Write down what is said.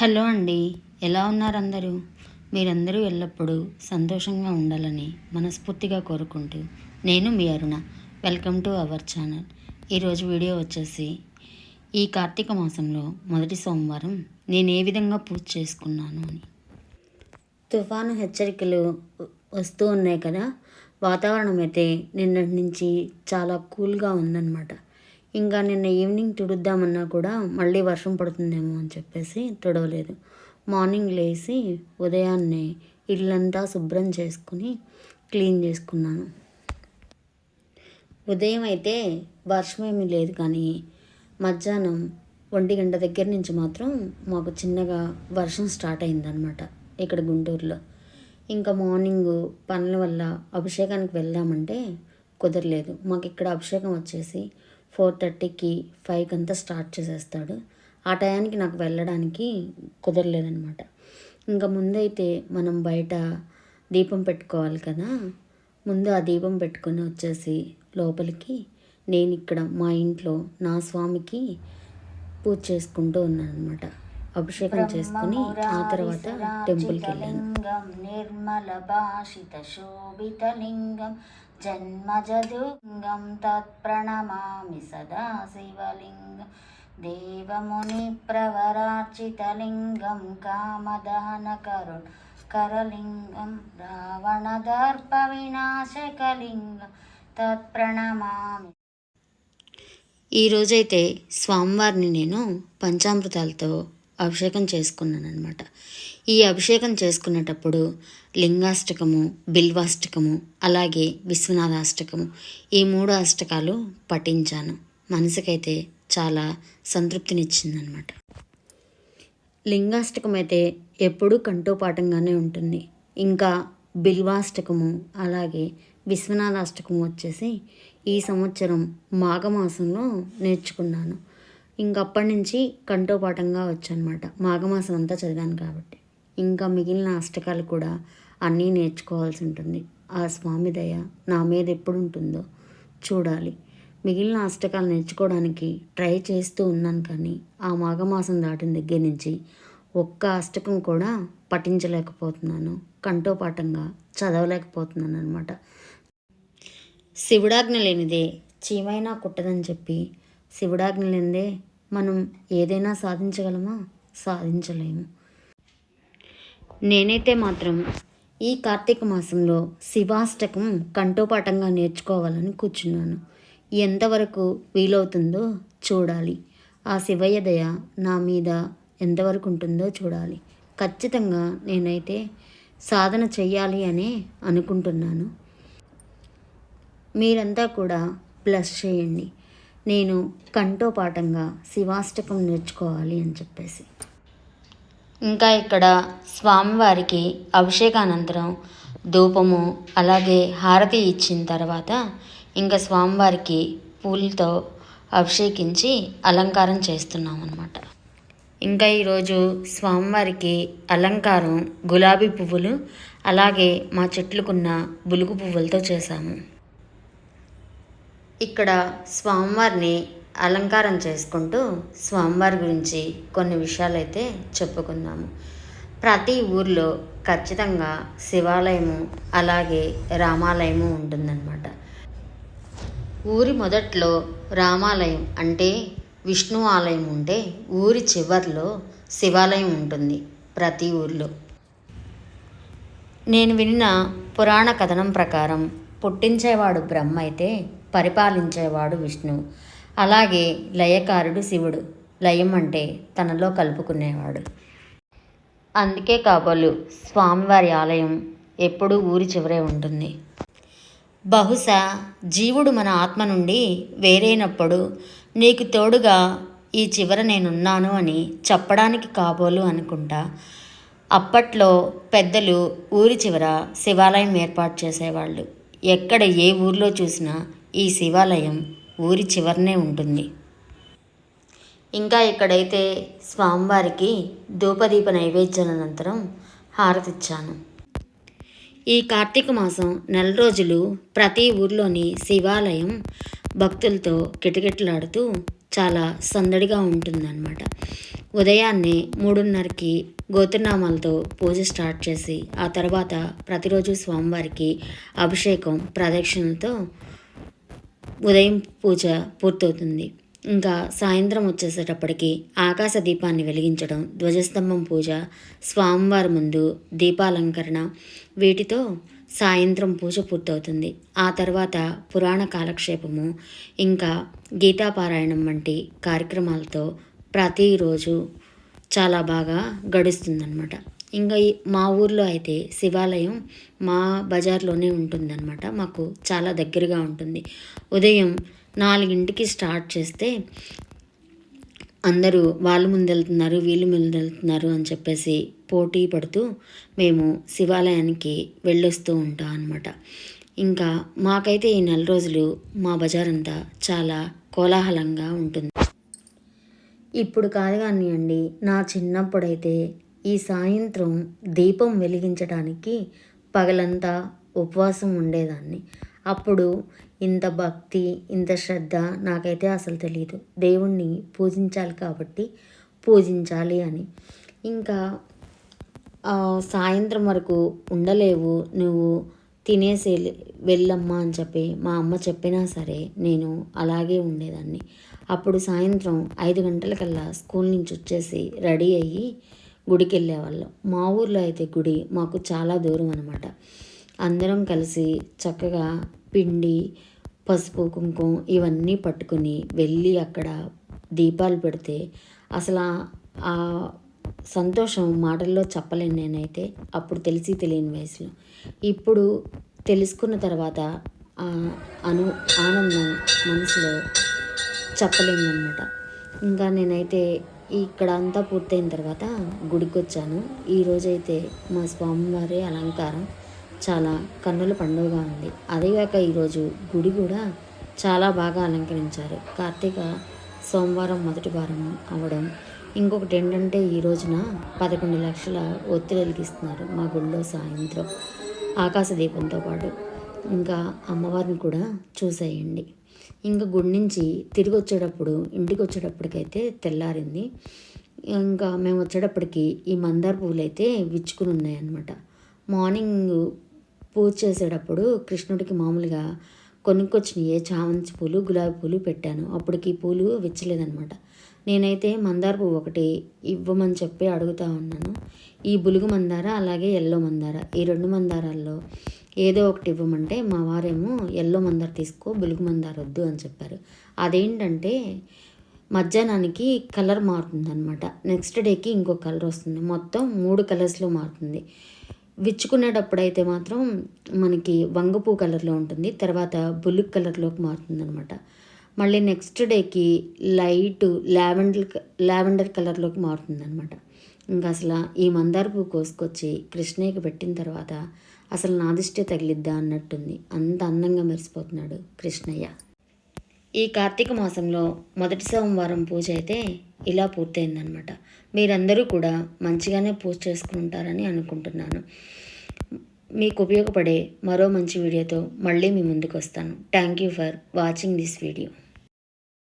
Hello అండి. ఎలా ఉన్నారు అందరూ మీరందరూ ఎల్లప్పుడూ సంతోషంగా ఉండాలని మనస్ఫూర్తిగా కోరుకుంటూ నేను మీ Aruna. Welcome to our channel. ఈరోజు వీడియో వచ్చేసి ఈ కార్తీక మాసంలో మొదటి సోమవారం నేను ఏ విధంగా పూజ చేసుకున్నాను అని. తుఫాను హెచ్చరికలు వస్తూ ఉన్నాయి కదా. వాతావరణం అయితే నిన్నటి నుంచి చాలా కూల్గా ఉందన్నమాట. ఇంకా నిన్న ఈవినింగ్ తుడుద్దామన్నా కూడా మళ్ళీ వర్షం పడుతుందేమో అని చెప్పేసి తుడవలేదు. మార్నింగ్ లేచి ఉదయాన్నే ఇల్లంతా శుభ్రం చేసుకుని క్లీన్ చేసుకున్నాను. ఉదయం అయితే వర్షం ఏమీ లేదు కానీ మధ్యాహ్నం ఒంటి గంట దగ్గర నుంచి మాత్రం మాకు చిన్నగా వర్షం స్టార్ట్ అయిందనమాట ఇక్కడ గుంటూరులో. ఇంకా మార్నింగ్ పనుల వల్ల అభిషేకానికి వెళ్దామంటే కుదరలేదు. మాకు ఇక్కడ అభిషేకం వచ్చేసి ఫోర్ థర్టీకి ఫైవ్కి అంతా స్టార్ట్ చేసేస్తాడు. ఆ టయానికి నాకు వెళ్ళడానికి కుదరలేదనమాట ఇంకా ముందైతే మనం బయట దీపం పెట్టుకోవాలి కదా ముందు ఆ దీపం పెట్టుకొని వచ్చేసి లోపలికి నేను ఇక్కడ మా ఇంట్లో నా స్వామికి పూజ చేసుకుంటూ ఉన్నాను అనమాట అభిషేకం చేసుకుని ఆ తర్వాత టెంపుల్కి వెళ్ళాను. నిర్మల భాషిత శోభితలింగం జన్మజదుంగం తత్ప్రణమామి సదా శివలింగం దేవముని ప్రవరార్చితలింగం కామదహన కరుణ కరలింగం రావణదర్ప వినాశకలింగం తత్ప్రణమామి ఈరోజైతే స్వామివారిని నేను పంచామృతాలతో అభిషేకం చేసుకున్నాను అనమాట ఈ అభిషేకం చేసుకునేటప్పుడు లింగాష్టకము బిల్వాష్టకము అలాగే విశ్వనాథాష్టకము ఈ మూడు అష్టకాలు పఠించాను. మనసుకైతే చాలా సంతృప్తినిచ్చిందనమాట లింగాష్టకం అయితే ఎప్పుడూ కంఠోపాఠంగానే ఉంటుంది. ఇంకా బిల్వాష్టకము అలాగే విశ్వనాథాష్టకము వచ్చేసి ఈ సంవత్సరం మాఘమాసంలో నేర్చుకున్నాను. ఇంకప్పటి నుంచి కంఠోపాఠంగా వచ్చనమాట. మాఘమాసం అంతా చదివాను కాబట్టి. ఇంకా మిగిలిన అష్టకాలు కూడా అన్నీ నేర్చుకోవాల్సి ఉంటుంది. ఆ స్వామి దయ నా మీద ఎప్పుడు ఉంటుందో చూడాలి. మిగిలిన అష్టకాలు నేర్చుకోవడానికి ట్రై చేస్తూ ఉన్నాను కానీ ఆ మాఘమాసం దాటిన దగ్గర నుంచి ఒక్క అష్టకం కూడా పఠించలేకపోతున్నాను. కంఠోపాఠంగా చదవలేకపోతున్నాను అనమాట శివుడాజ్ఞ లేనిదే చీమైనా కుట్టదని చెప్పి శివుడాజ్ఞ లేనిదే మనం ఏదైనా సాధించగలమా? సాధించలేము. నేనైతే మాత్రం ఈ కార్తీక మాసంలో శివాష్టకం కంఠోపాఠంగా నేర్చుకోవాలని కూర్చున్నాను. ఎంతవరకు వీలవుతుందో చూడాలి. ఆ శివయ్య దయ నా మీద ఎంతవరకు ఉంటుందో చూడాలి. ఖచ్చితంగా నేనైతే సాధన చెయ్యాలి అనే అనుకుంటున్నాను. మీరంతా కూడా ప్లస్ చేయండి. నేను కంఠోపాఠంగా శివాష్టకం నేర్చుకోవాలి అని చెప్పేసి. ఇంకా ఇక్కడ స్వామివారికి అభిషేకానంతరం ధూపము అలాగే హారతి ఇచ్చిన తర్వాత ఇంకా స్వామివారికి పూలతో అభిషేకించి అలంకారం చేస్తున్నాం అన్నమాట. ఇంకా ఈరోజు స్వామివారికి అలంకారం గులాబీ పువ్వులు అలాగే మా చెట్లుకున్న బులుగు పువ్వులతో చేశాము. ఇక్కడ స్వామివారిని అలంకారం చేసుకుంటూ స్వామివారి గురించి కొన్ని విషయాలైతే చెప్పుకుందాము. ప్రతి ఊర్లో ఖచ్చితంగా శివాలయము అలాగే రామాలయము ఉంటుందన్నమాట. ఊరి మొదట్లో రామాలయం అంటే విష్ణు ఆలయం ఉంటే ఊరి చివర్లో శివాలయం ఉంటుంది ప్రతి ఊర్లో. నేను విన్న పురాణ కథనం ప్రకారం పుట్టించేవాడు బ్రహ్మ అయితే పరిపాలించేవాడు విష్ణువు అలాగే లయకారుడు శివుడు. లయం అంటే తనలో కలుపుకునేవాడు. అందుకే కాబోలు స్వామివారి ఆలయం ఎప్పుడూ ఊరి చివరే ఉంటుంది. బహుశా జీవుడు మన ఆత్మ నుండి వేరైనప్పుడు నీకు తోడుగా ఈ చివర నేనున్నాను అని చెప్పడానికి కాబోలు అనుకుంటా. అప్పట్లో పెద్దలు ఊరి చివర శివాలయం ఏర్పాటు చేసేవాళ్ళు. ఎక్కడ ఏ ఊర్లో చూసినా ఈ శివాలయం ఊరి చివరనే ఉంటుంది. ఇంకా ఇక్కడైతే స్వామివారికి ధూపదీప నైవేద్యాల అనంతరం హారతిచ్చాను. ఈ కార్తీక మాసం నెల రోజులు ప్రతి ఊర్లోని శివాలయం భక్తులతో కిటకిటలాడుతూ చాలా సందడిగా ఉంటుందన్నమాట. ఉదయాన్నే మూడున్నరకి గోత్రనామాలతో పూజ స్టార్ట్ చేసి ఆ తర్వాత ప్రతిరోజు స్వామివారికి అభిషేకం ప్రదక్షిణలతో ఉదయం పూజ పూర్తవుతుంది. ఇంకా సాయంత్రం వచ్చేసేటప్పటికి ఆకాశ దీపాన్ని వెలిగించడం ధ్వజస్తంభం పూజ స్వామివారి ముందు దీపాలంకరణ వీటితో సాయంత్రం పూజ పూర్తవుతుంది. ఆ తర్వాత పురాణ కాలక్షేపము ఇంకా గీతాపారాయణం వంటి కార్యక్రమాలతో ప్రతిరోజు చాలా బాగా గడుస్తుందన్నమాట. ఇంకా ఈ మా ఊర్లో అయితే శివాలయం మా బజార్లోనే ఉంటుందన్నమాట. మాకు చాలా దగ్గరగా ఉంటుంది. ఉదయం నాలుగింటికి స్టార్ట్ చేస్తే అందరూ వాళ్ళు ముందెళ్తున్నారు వీళ్ళు ముందెళ్తున్నారు అని చెప్పేసి పోటీ పడుతూ మేము శివాలయానికి వెళ్ళొస్తూ ఉంటాం అనమాట ఇంకా మాకైతే ఈ నెల రోజులు మా బజార్ అంతా చాలా కోలాహలంగా ఉంటుంది. ఇప్పుడు కాదు కానివ్వండి నా చిన్నప్పుడైతే ఈ సాయంత్రం దీపం వెలిగించడానికి పగలంతా ఉపవాసం ఉండేదాన్ని. అప్పుడు ఇంత భక్తి ఇంత శ్రద్ధ నాకైతే అసలు తెలియదు దేవుణ్ణి పూజించాలి కాబట్టి పూజించాలి అని. ఇంకా సాయంత్రం వరకు ఉండలేవు. నువ్వు తినేసి వెళ్ళమ్మా అని చెప్పి మా అమ్మ చెప్పినా సరే నేను అలాగే ఉండేదాన్ని. అప్పుడు సాయంత్రం ఐదు గంటలకల్లా స్కూల్ నుంచి వచ్చేసి రెడీ అయ్యి గుడికి వెళ్ళేవాళ్ళం మా ఊర్లో అయితే గుడి మాకు చాలా దూరం అనమాట అందరం కలిసి చక్కగా పిండి పసుపు కుంకుమ ఇవన్నీ పట్టుకుని వెళ్ళి అక్కడ దీపాలు పెడితే అసలు ఆ- సంతోషం మాటల్లో చెప్పలేను నేనైతే. అప్పుడు తెలిసి తెలియని వయసులో. ఇప్పుడు తెలుసుకున్న తర్వాత ఆ అను ఆనందం మనసులో చెప్పలేమన్నమాట ఇంకా నేనైతే ఇక్కడ అంతా పూర్తయిన తర్వాత గుడికి వచ్చాను ఈరోజైతే మా స్వామివారి అలంకారం చాలా కన్నుల పండుగగా ఉంది. అదేగాక ఈరోజు గుడి కూడా చాలా బాగా అలంకరించారు. కార్తీక సోమవారం మొదటి వారం అవ్వడం ఇంకొకటి ఏంటంటే ఈ రోజున పదకొండు లక్షల ఒత్తిడి వెలిగిస్తున్నారు మా గుడిలో సాయంత్రం ఆకాశ దీపంతో పాటు. ఇంకా అమ్మవారిని కూడా చూసేయండి. ఇంకా గుడి నుంచి తిరిగి వచ్చేటప్పుడు ఇంటికి వచ్చేటప్పటికైతే తెల్లారింది. ఇంకా మేము వచ్చేటప్పటికి ఈ మందార పువ్వులు అయితే విచ్చుకుని ఉన్నాయన్నమాట మార్నింగ్ పూజ చేసేటప్పుడు కృష్ణుడికి మామూలుగా కొనుక్కొచ్చినవి చామంతి పూలు గులాబీ పూలు పెట్టాను. అప్పటికి పూలు విచ్చలేదనమాట నేనైతే మందార పువ్వు ఒకటి ఇవ్వమని చెప్పి అడుగుతా ఉన్నాను. ఈ బులుగు మందార అలాగే ఎల్లో మందార ఈ రెండు మందారాల్లో ఏదో ఒకటి ఇవ్వమంటే మా వారేమో ఎల్లో మందార తీసుకో బులుగు మందార వద్దు అని చెప్పారు. అదేంటంటే మధ్యాహ్నానికి కలర్ మారుతుంది అనమాట నెక్స్ట్ డేకి ఇంకో కలర్ వస్తుంది. మొత్తం మూడు కలర్స్లో మారుతుంది. విచ్చుకునేటప్పుడు అయితే మాత్రం మనకి వంగపూ కలర్లో ఉంటుంది. తర్వాత బులుగ్ కలర్లోకి మారుతుంది అనమాట మళ్ళీ నెక్స్ట్ డేకి లైట్ లావెండర్ లావెండర్ కలర్లోకి మారుతుంది అనమాట ఇంకా అసలు ఈ మందార పువ్వు కోసుకొచ్చి కృష్ణయ్యకి పెట్టిన తర్వాత అసలు నా దిష్టి తగిలిద్దా అన్నట్టుంది. అంత అందంగా మెరిసిపోతున్నాడు కృష్ణయ్య. ఈ కార్తీక మాసంలో మొదటి సోమవారం పూజ అయితే ఇలా పూర్తయిందనమాట మీరందరూ కూడా మంచిగానే పూజ చేసుకుంటారని అనుకుంటున్నాను. మీకు ఉపయోగపడే మరో మంచి వీడియోతో మళ్ళీ మీ ముందుకు వస్తాను. Thank you for watching this video